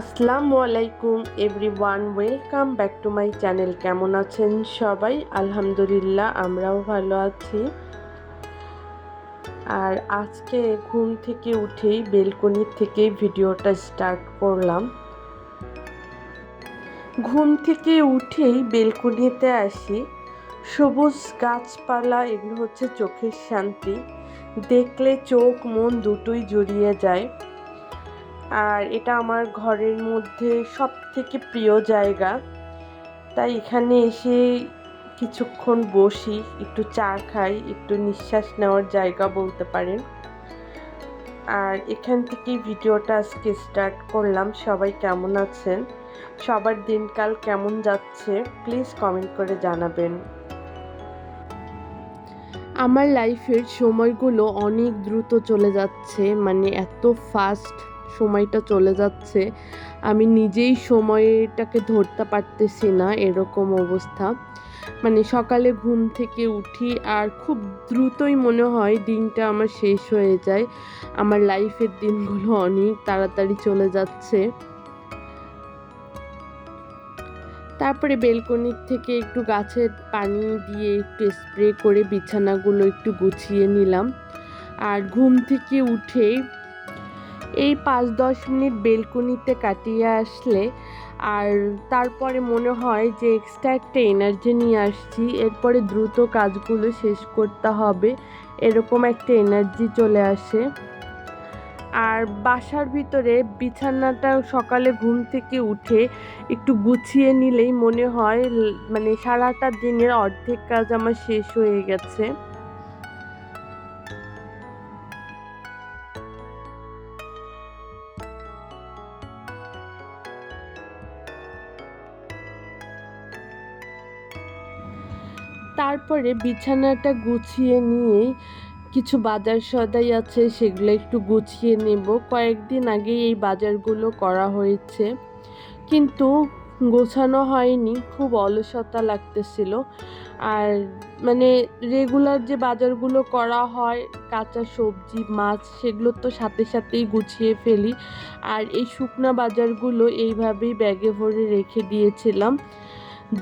আসসালামু আলাইকুম everyone welcome back to my channel কেমন আছেন সবাই? আলহামদুলিল্লাহ, আমরাও ভালো আছি। আর আজকে ঘুম থেকে উঠেই বেলকনির থেকে ভিডিওটা স্টার্ট করলাম। ঘুম থেকে উঠেই বেলকনিতে আসি। সবুজ গাছপালা, এগুলো হচ্ছে চোখের শান্তি। দেখলে চোখ, মন দুটোই জড়িয়ে যায়। আর এটা আমার ঘরের মধ্যে সব থেকে প্রিয় জায়গা। তাই এখানে এসে কিছুক্ষণ বসি, একটু চা খাই, একটু নিঃশ্বাস নেওয়ার জায়গা বলতে পারেন। আর এখান থেকে ভিডিওটা আজকে স্টার্ট করলাম। সবাই কেমন আছেন? সবার দিনকাল কেমন যাচ্ছে? প্লিজ কমেন্ট করে জানাবেন। আমার লাইফের সময়গুলো অনেক দ্রুত চলে যাচ্ছে মানে এত ফাস্ট সময়টা চলে যাচ্ছে। আমি নিজেই সময়টাকে ধরতে পারতেছি না এরকম অবস্থা। মানে সকালে ঘুম থেকে উঠি আর খুব দ্রুতই মনে হয় দিনটা আমার শেষ হয়ে যায়। আমার লাইফের দিনগুলো অনেক তাড়াতাড়ি চলে যাচ্ছে। তারপরে বেলকনির থেকে একটু গাছের পানি দিয়ে একটু স্প্রে করে বিছানাগুলো একটু গুছিয়ে নিলাম। আর ঘুম থেকে উঠেই এই পাঁচ দশ মিনিট বেলকনিতে কাটিয়ে আসলে আর তারপরে মনে হয় যে এক্সট্রা একটা এনার্জি নিয়ে আসছি। এরপরে দ্রুত কাজগুলো শেষ করতে হবে। এরকম একটা এনার্জি চলে আসে। আর বাসার ভিতরে বিছানাটা সকালে ঘুম থেকে উঠে একটু গুছিয়ে নিলেই মনে হয় মানে সারাটা দিনের অর্ধেক কাজ আমার শেষ হয়ে গেছে। তারপরে বিছানাটা গুছিয়ে নিয়েই কিছু বাজার সদাই আছে, সেগুলো একটু গুছিয়ে নেব। কয়েকদিন আগে এই বাজারগুলো করা হয়েছে। কিন্তু গোছানো হয়নি, খুব অলসতা লাগতেছিল। আর মানে রেগুলার যে বাজারগুলো করা হয়, কাঁচা সবজি, মাছ, সেগুলো তো সাথে সাথেই গুছিয়ে ফেলি। আর এই শুকনা বাজারগুলো এইভাবেই ব্যাগে ভরে রেখে দিয়েছিলাম।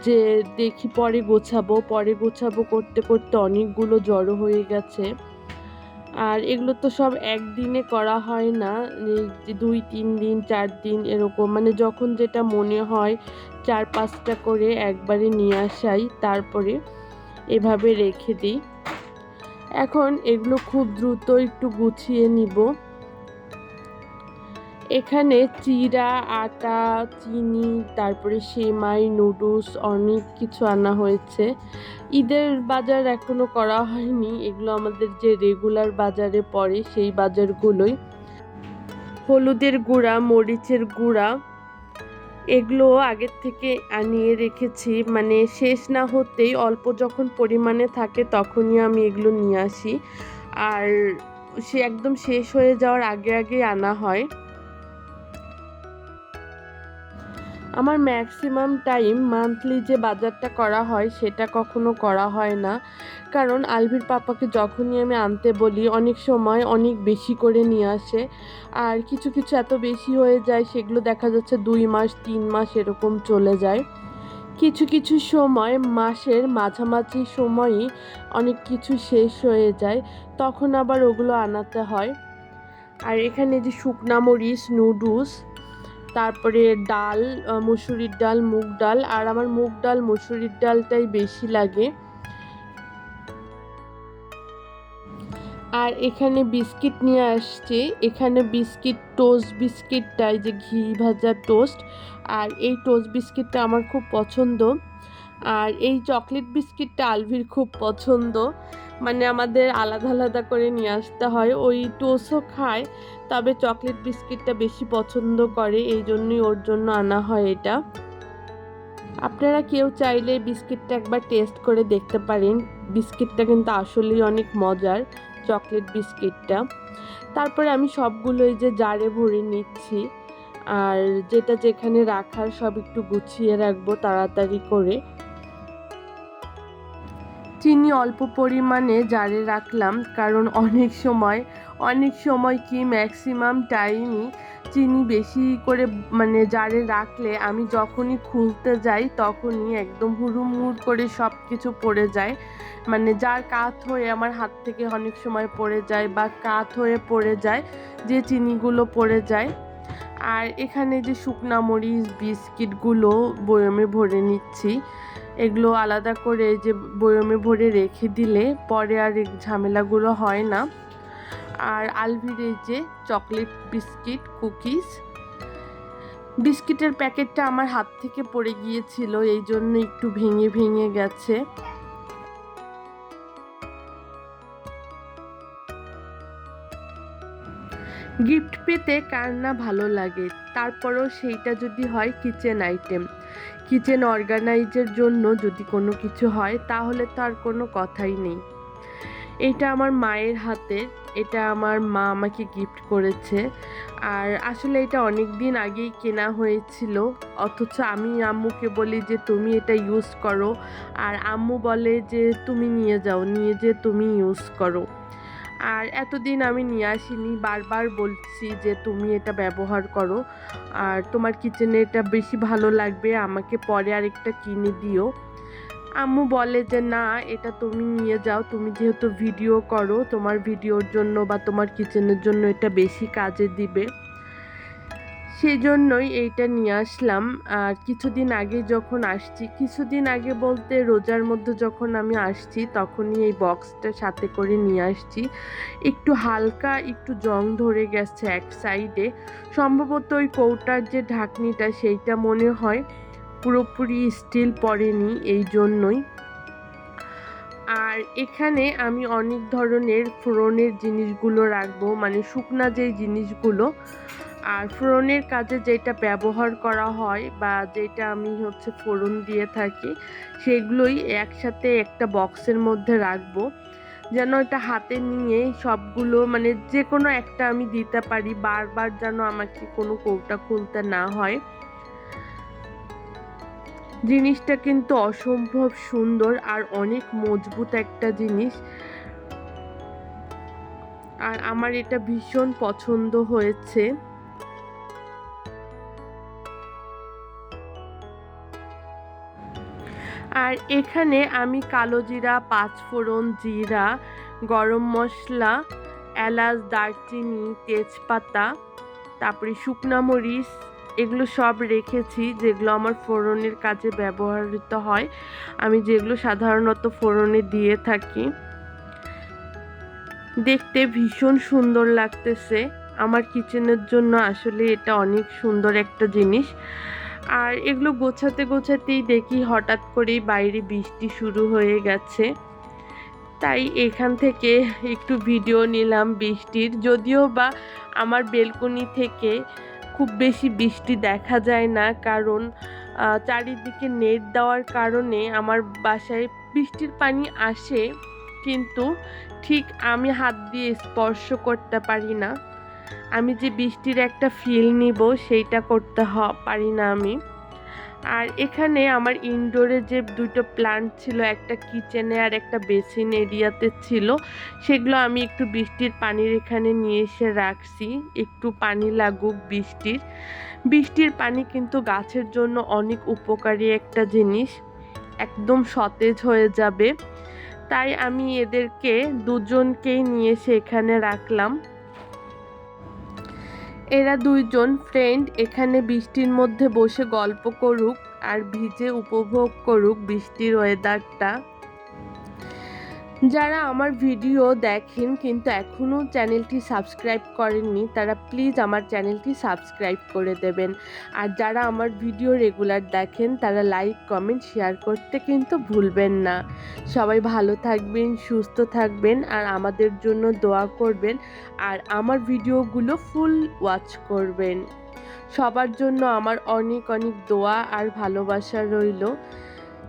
যে দেখি পরে গোছাবো পরে গোছাবো করতে করতে অনেকগুলো জড়ো হয়ে গেছে। আর এগুলো তো সব একদিনে করা হয় না দুই তিন দিন, চার দিন এরকম। মানে যখন যেটা মনে হয় চার পাঁচটা করে একবারে নিয়ে আসাই, তারপরে এভাবে রেখে দিই। এখন এগুলো খুব দ্রুত একটু গুছিয়ে নিব। এখানে চিরা, আটা, চিনি, তারপরে সেমাই, নুডলস অনেক কিছু আনা হয়েছে। ঈদের বাজার এখনও করা হয়নি। এগুলো আমাদের যে রেগুলার বাজারে পড়ে সেই বাজারগুলোই। হলুদের গুঁড়া, মরিচের গুঁড়া, এগুলো আগের থেকে আনিয়ে রেখেছি। মানে শেষ না হতেই অল্প যখন পরিমাণে থাকে তখনই আমি এগুলো নিয়ে আসি। আর সে একদম শেষ হয়ে যাওয়ার আগে আগে আনা হয়। আমার ম্যাক্সিমাম টাইম মান্থলি যে বাজারটা করা হয়, সেটা কখনো করা হয় না। কারণ আলভির পাপাকে যখনই আমি আনতে বলি, অনেক সময় অনেক বেশি করে নিয়ে আসে। আর কিছু কিছু এত বেশি হয়ে যায়, সেগুলো দেখা যাচ্ছে দুই মাস, তিন মাস এরকম চলে যায়। কিছু কিছু সময়, মাসের মাঝামাঝি সময়ই অনেক কিছু শেষ হয়ে যায়, তখন আবার ওগুলো আনাতে হয়। আর এখানে যে শুকনা মরিচ, নুডলস তারপরে ডাল মুসুরির ডাল, মুগ ডাল, আর আমার মুগ ডাল, মুসুরির ডালটাই বেশি লাগে। আর এখানে বিস্কিট নিয়ে আসছে। এখানে বিস্কিট, টোস্ট বিস্কিটটাই যে ঘি ভাজা টোস্ট। আর এই টোস্ট বিস্কিটটা আমার খুব পছন্দ। আর এই চকলেট বিস্কিটটা আলভির খুব পছন্দ। মানে আমাদের আলাদা আলাদা করে নিয়ে আসতে হয়। ওই টোসও খায়, তবে চকলেট বিস্কিটটা বেশি পছন্দ করে, এই জন্যই ওর জন্য আনা হয় এটা। আপনারা কেউ চাইলে বিস্কিটটা একবার টেস্ট করে দেখতে পারেন। বিস্কিটটা কিন্তু আসলেই অনেক মজার, চকলেট বিস্কিটটা। তারপরে আমি সবগুলো এই যে জারে ভরে নিচ্ছি, আর যেটা যেখানে রাখার সব একটু গুছিয়ে রাখব তাড়াতাড়ি করে। চিনি অল্প পরিমাণে জারে রাখলাম, কারণ অনেক সময় অনেক সময় কি ম্যাক্সিমাম টাইমই চিনি বেশি করে মানে জারে রাখলে আমি যখনই খুলতে যাই তখনই একদম হুড়ুমুড় করে সব কিছু পড়ে যায়। মানে যার কাত হয়ে আমার হাত থেকে অনেক সময় পড়ে যায় বা কাত হয়ে পড়ে যায়, যে চিনিগুলো পড়ে যায়। আর এখানে যে শুকনা মরিচ, বিস্কিটগুলো বয়মে ভরে নিচ্ছি। এগুলো আলাদা করে যে বয়মে ভরে রেখে দিলে পরে আর ঝামেলাগুলো হয় না। আর আলভির যে চকলেট বিস্কিট, কুকিজ, বিস্কিটের প্যাকেটটা আমার হাত থেকে পড়ে গিয়েছিল, এই জন্য একটু ভেঙে ভেঙে গেছে। গিফট পেতে কার না ভালো লাগে? তারপরও সেইটা যদি হয় কিচেন আইটেম কিচেন অর্গানাইজের জন্য যদি কোনো কিছু হয়, তাহলে তো আর কোনো কথাই নেই। এটা আমার মায়ের হাতের, এটা আমার মা আমাকে গিফট করেছে। আর আসলে এটা অনেক দিন আগেই কেনা হয়েছিল, অথচ আমি আম্মুকে বলি যে, তুমি এটা ইউজ করো। আর আম্মু বলে যে, তুমি নিয়ে যাও, নিয়ে যে তুমি ইউজ করো। আর এতদিন আমি নিয়ে আসিনি, বারবার বলছি যে তুমি এটা ব্যবহার করো। আর তোমার কিচেনে এটা বেশি ভালো লাগবে, আমাকে পরে আরেকটা কিনে দিও। আম্মু বলে যে, না, এটা তুমি নিয়ে যাও, তুমি যেহেতু ভিডিও করো, তোমার ভিডিওর জন্য বা তোমার কিচেনের জন্য এটা বেশি কাজে দিবে। সেই জন্যই এইটা নিয়ে আসলাম। আর কিছুদিন আগে যখন আসছি, কিছুদিন আগে বলতে রোজার মধ্যে যখন আমি আসছি, তখনই এই বক্সটা সাথে করে নিয়ে আসছি। একটু হালকা, একটু জং ধরে গেছে এক সাইডে সম্ভবত ওই কৌটার যে ঢাকনিটা, সেইটা মনে হয় পুরোপুরি স্টিল পড়েনি এই জন্যই। আর এখানে আমি অনেক ধরনের ফোড়নের জিনিসগুলো রাখব মানে শুকনা যেই জিনিসগুলো আর ফোড়নের কাজে যেটা ব্যবহার করা হয় বা যেটা আমি হচ্ছে ফোড়ন দিয়ে থাকি, সেগুলোই একসাথে একটা বক্সের মধ্যে রাখব। যেন এটা হাতে নিয়ে সবগুলো মানে যে কোনো একটা আমি দিতে পারি, বারবার যেন আমাকে কোনো কৌটা খুলতে না হয়। জিনিসটা কিন্তু অসম্ভব সুন্দর আর অনেক মজবুত একটা জিনিস। আর আমার এটা ভীষণ পছন্দ হয়েছে। আর এখানে আমি কালো জিরা, পাঁচফোড়ন জিরা, গরম মশলা, এলাচ, দারচিনি, তেজপাতা, তারপরে শুকনা মরিচ, এগুলো সব রেখেছি, যেগুলো আমার ফোড়নের কাজে ব্যবহৃত হয়। আমি যেগুলো সাধারণত ফোড়নে দিয়ে থাকি। দেখতে ভীষণ সুন্দর লাগতেছে। আমার কিচেনের জন্য আসলে এটা অনেক সুন্দর একটা জিনিস। আর এগুলো গোছাতে গোছাতেই দেখি হঠাৎ করেই বাইরে বৃষ্টি শুরু হয়ে গেছে। তাই এখান থেকে একটু ভিডিও নিলাম বৃষ্টির। যদিও বা আমার বেলকনি থেকে খুব বেশি বৃষ্টি দেখা যায় না, কারণ চারিদিকে নেট দেওয়ার কারণে আমার বাসায় বৃষ্টির পানি আসে, কিন্তু ঠিক আমি হাত দিয়ে স্পর্শ করতে পারি না। আমি যে বৃষ্টির একটা ফিল নিব, সেইটা করতে হ, পারি না আমি। আর এখানে আমার ইনডোরে যে দুটো প্লান্ট ছিল, একটা কিচেনে আর একটা বেসিন এরিয়াতে ছিল, সেগুলো আমি একটু বৃষ্টির পানির এখানে নিয়ে এসে রাখছি। একটু পানি লাগুক বৃষ্টির। বৃষ্টির পানি কিন্তু গাছের জন্য অনেক উপকারী একটা জিনিস, একদম সতেজ হয়ে যাবে। তাই আমি এদেরকে দুজনকেই নিয়ে এসে এখানে রাখলাম। এরা দুইজন ফ্রেন্ড এখানে বৃষ্টির মধ্যে বসে গল্প করুক আর ভিজে উপভোগ করুক বৃষ্টির ওয়েদারটা যারা আমার ভিডিও দেখেন কিন্তু এখনও চ্যানেলটি সাবস্ক্রাইব করেননি, তারা প্লিজ আমার চ্যানেলটি সাবস্ক্রাইব করে দেবেন। আর যারা আমার ভিডিও রেগুলার দেখেন, তারা লাইক, কমেন্ট, শেয়ার করতে কিন্তু ভুলবেন না। সবাই ভালো থাকবেন, সুস্থ থাকবেন আর আমাদের জন্য দোয়া করবেন আর আমার ভিডিওগুলো ফুল ওয়াচ করবেন। সবার জন্য আমার অনেক অনেক দোয়া আর ভালোবাসা রইল।